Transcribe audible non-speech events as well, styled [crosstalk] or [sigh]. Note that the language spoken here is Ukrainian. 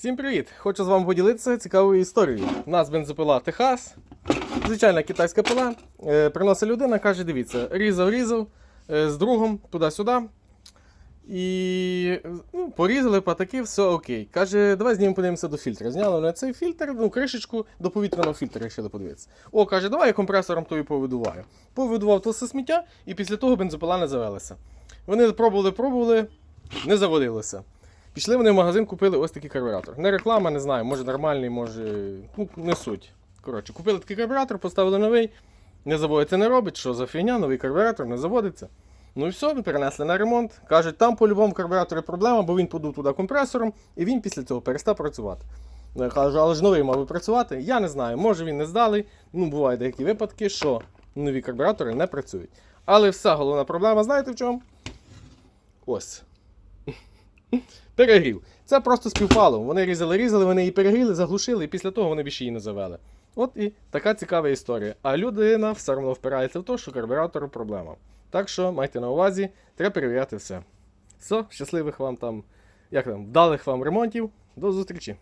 Всім привіт! Хочу з вами поділитися цікавою історією. У нас бензопила Техас, звичайна китайська пила. Е, приносить людина, каже: дивіться, різав, різав е, з другом туди-сюди. І ну, порізали патаки, все окей. Каже, давай знімемо подивимося до фільтра. Зняли на цей фільтр, ну, кришечку до повітряного фільтра вирішили подивитися. О, каже, давай я компресором тою повидуваю. Повидував то все сміття, і після того бензопила не завелася. Вони пробували, пробували, не заводилося. Пішли вони в магазин, купили ось такий карбюратор. Не реклама, не знаю, може нормальний, може. Ну, не суть. Коротше, купили такий карбюратор, поставили новий. Не заводиться, не робить, що за фігня, новий карбюратор не заводиться. Ну і все, перенесли на ремонт. Кажуть, там по-любому карбюраторі проблема, бо він подув туди компресором, і він після цього перестав працювати. Я кажу, але ж новий мав би працювати. Я не знаю, може він не здалий. Ну, бувають деякі випадки, що нові карбюратори не працюють. Але вся головна проблема, знаєте в чому? Ось. [laughs] Перегрів. Це просто співпало. Вони різали, різали, вони її перегріли, заглушили, і після того вони більше її не завели. От і така цікава історія. А людина все одно впирається в те, що карбюратору проблема. Так що майте на увазі, треба перевіряти все. Все, щасливих вам там, як там, вдалих вам ремонтів. До зустрічі!